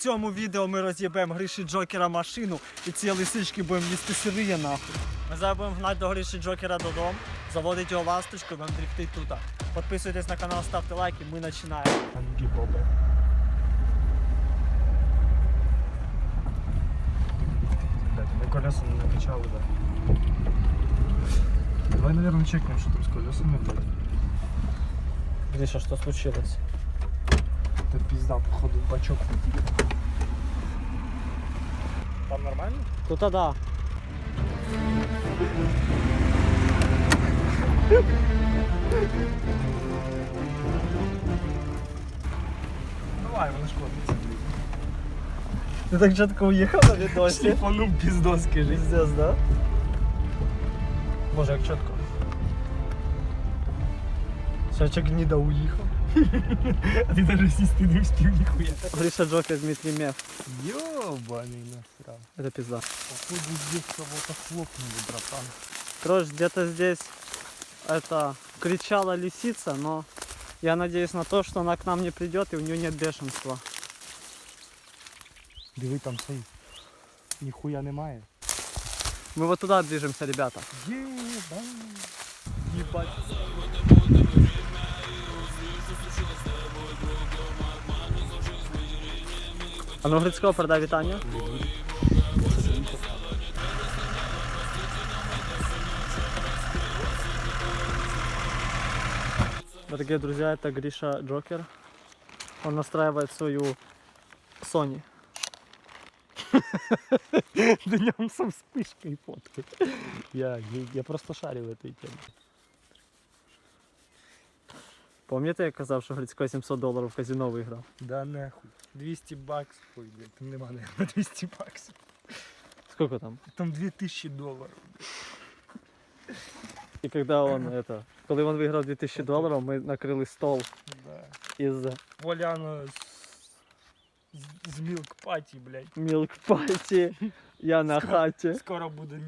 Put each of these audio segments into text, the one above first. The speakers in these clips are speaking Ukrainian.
цьому відео ми роз'єбемо Гриші Джокера машину і ці лисички будемо їсти сиріє нахуй. Ми зараз будемо гнати до Гриші Джокера додому, заводити його ласточку і будемо дрифтити тут. Підписуйтесь на канал, ставте лайки, ми починаємо. Ми колеса не накачали, да. Давай, наверное, чекнем, что там с колесами, блядь. Гриша, що случилось? Та пизда, походу, бачок не піде. Там нормально? Тут а да. Давай, вона шкодиться. Ти так чітко уїхав на відосі? Шліфанув піздос, скажи. Пиздец, да? Боже, як чітко. Сячок гніда уїхав. А ти навіть сісти не встиг ніхуя. Гриша Джокер Дмитрий Мев. Ёбаный насрал. Это пизда. Походу здесь кого-то хлопнули, братан. Короче, где-то здесь это кричала лисица, но я надеюсь на то, что она к нам не придет и у нее нет бешенства. Диви там стоїть. Ніхуя немає. Мы вот туда движемся, ребята. Єбаний. Ебать. А ну Грицького передай. Дорогие друзья, это Гриша Джокер. Он настраивает свою Sony. Ньому сам вспышкой фоткает. Я, я, я просто шарю в этой теме. Пам'ятаєте, я казав, що Грицько 700 доларів в казино виграв? Да нахуй. 200 баксов, ой, блядь, там нема, наверное, 200 баксов. Сколько там? Там 2000 долларов. І коли він, это, коли він виграв 2000 доларів, ми накрили стол Да. із Поляна с, с, с милк пати, блядь. Milk Party. Я на хаті. Скоро буде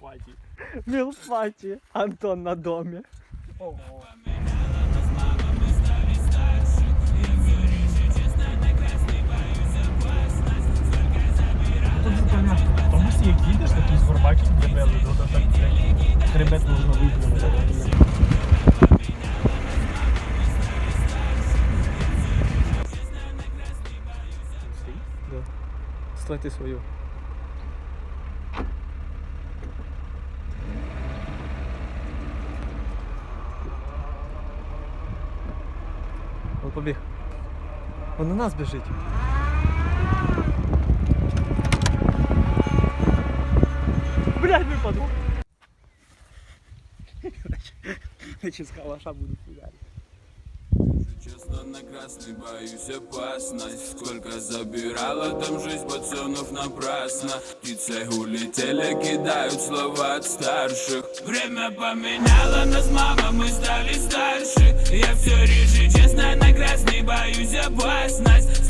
пати. Milk Party. Антон на домі. Ого. Горбаків дебели, то так, хребет можна. Да. Стройте свою. Он побіг. Он на нас біжить. Блядь, випаду. Чи з калаша буду фугарити. Честно на красный боюсь опасность Сколько забирала там жизнь пацанов напрасно Птицы улетели, кидают слова от старших Время поменяло нас, мама, мы стали старше Я все реже, честно на красный боюсь опасность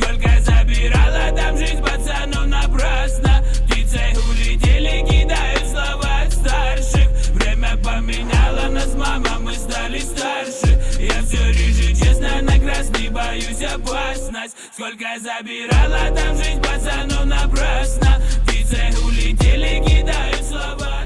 Опасность. Сколько забирала там жизнь пацанов напрасно Птицы улетели, кидают слова